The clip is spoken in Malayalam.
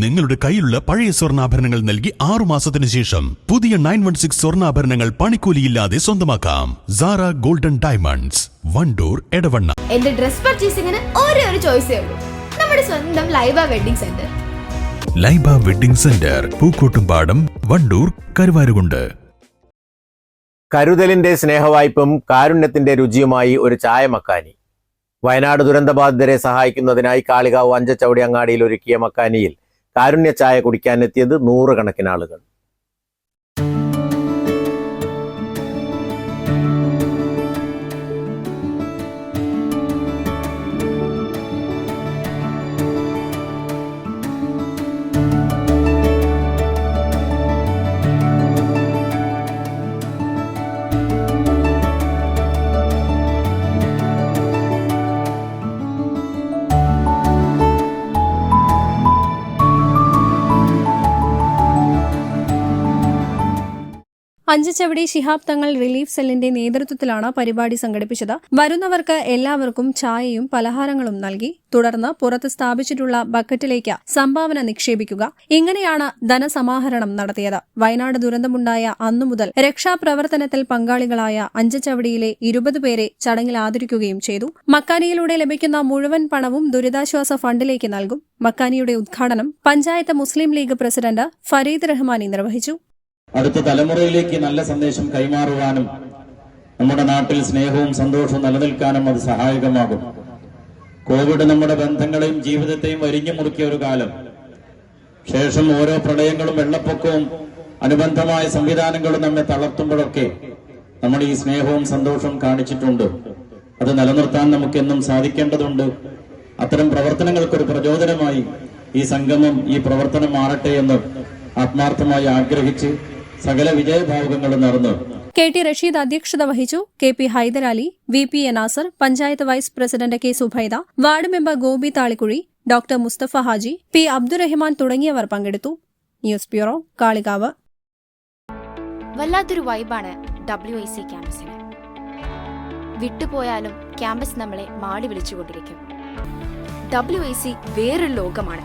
നിങ്ങളുടെ കയ്യിലുള്ള പഴയ സ്വർണാഭരണങ്ങൾ നൽകി ആറു മാസത്തിന് ശേഷം പുതിയ നയൻ വൺ സിക്സ് സ്വർണാഭരണങ്ങൾ പണിക്കൂലിയില്ലാതെ സ്വന്തമാക്കാം. Zara golden diamonds Wandoor Edavanna. എന്റെ ഡ്രസ് പർച്ചേസിംഗിന് ഒരേ ഒരു ചോയ്സേ ഉള്ളൂ. നമ്മുടെ സ്വന്തം Laiba wedding centre Laiba wedding centre Pookkottumpadam Wandoor Karuvarakundu. കരുതലിന്റെ സ്നേഹവായ്പും കാരുണ്യത്തിന്റെ രുചിയുമായി ഒരു ചായ മക്കാനി. വയനാട് ദുരന്തബാധിതരെ സഹായിക്കുന്നതിനായി കാളികാവ് അഞ്ചച്ചവടി അങ്ങാടിയിൽ ഒരുക്കിയ മക്കാനിയിൽ കാരുണ്യ ചായ കുടിക്കാനെത്തിയത് നൂറുകണക്കിന് ആളുകൾ. അഞ്ചച്ചവടി ശിഹാബ് തങ്ങൾ റിലീഫ് സെല്ലിന്റെ നേതൃത്വത്തിലാണ് പരിപാടി സംഘടിപ്പിച്ചത്. വരുന്നവർക്ക് എല്ലാവർക്കും ചായയും പലഹാരങ്ങളും നൽകി തുടർന്ന് പുറത്ത് സ്ഥാപിച്ചിട്ടുള്ള ബക്കറ്റിലേക്ക് സംഭാവന നിക്ഷേപിക്കുക. ഇങ്ങനെയാണ് ധനസമാഹരണം നടത്തിയത്. വയനാട് ദുരന്തമുണ്ടായ അന്നു മുതൽ രക്ഷാപ്രവർത്തനത്തിൽ പങ്കാളികളായ അഞ്ചച്ചവടിയിലെ ഇരുപത് പേരെ ചടങ്ങിൽ ആദരിക്കുകയും ചെയ്തു. മക്കാനിയിലൂടെ ലഭിക്കുന്ന മുഴുവൻ പണവും ദുരിതാശ്വാസ ഫണ്ടിലേക്ക് നൽകും. മക്കാനിയുടെ ഉദ്ഘാടനം പഞ്ചായത്ത് മുസ്ലിം ലീഗ് പ്രസിഡന്റ് ഫരീദ് റഹ്മാനി നിർവഹിച്ചു. അടുത്ത തലമുറയിലേക്ക് നല്ല സന്ദേശം കൈമാറുവാനും നമ്മുടെ നാട്ടിൽ സ്നേഹവും സന്തോഷവും നിലനിൽക്കാനും അത് സഹായകമാകും. കോവിഡ് നമ്മുടെ ബന്ധങ്ങളെയും ജീവിതത്തെയും വരിഞ്ഞു മുറുക്കിയ ഒരു കാലം. ശേഷം ഓരോ പ്രളയങ്ങളും വെള്ളപ്പൊക്കവും അനുബന്ധമായ സംവിധാനങ്ങളും നമ്മെ തളർത്തുമ്പോഴൊക്കെ നമ്മൾ ഈ സ്നേഹവും സന്തോഷവും കാണിച്ചിട്ടുണ്ട്. അത് നിലനിർത്താൻ നമുക്കെന്നും സാധിക്കേണ്ടതുണ്ട്. അത്തരം പ്രവർത്തനങ്ങൾക്കൊരു പ്രചോദനമായി ഈ സംഗമം ഈ പ്രവർത്തനം മാറട്ടെ എന്ന് ആത്മാർത്ഥമായി ആഗ്രഹിച്ച് സകല വിജയഭാവുകങ്ങളും നടന്നു കെ ടി റഷീദ് അധ്യക്ഷത വഹിച്ചു. K P Hyderali V P A Nasar panchayat vice president K Subaida ward member Gopi Thalikkuzhi doctor Musthafa Haji P Abdurahman തുടങ്ങിയവർ പങ്കെടുത്തു. News bureau Kalikavu. വല്ലാത്തൊരു വൈബാണ് ഡബ്ല്യു ഐ സി ക്യാമ്പസിന്. വിട്ടുപോയാലും ക്യാമ്പസ് നമ്മളെ മാടി വിളിച്ചുകൊണ്ടിരിക്കും. ഡബ്ല്യു ഐ സി വേറൊരു ലോകമാണ്.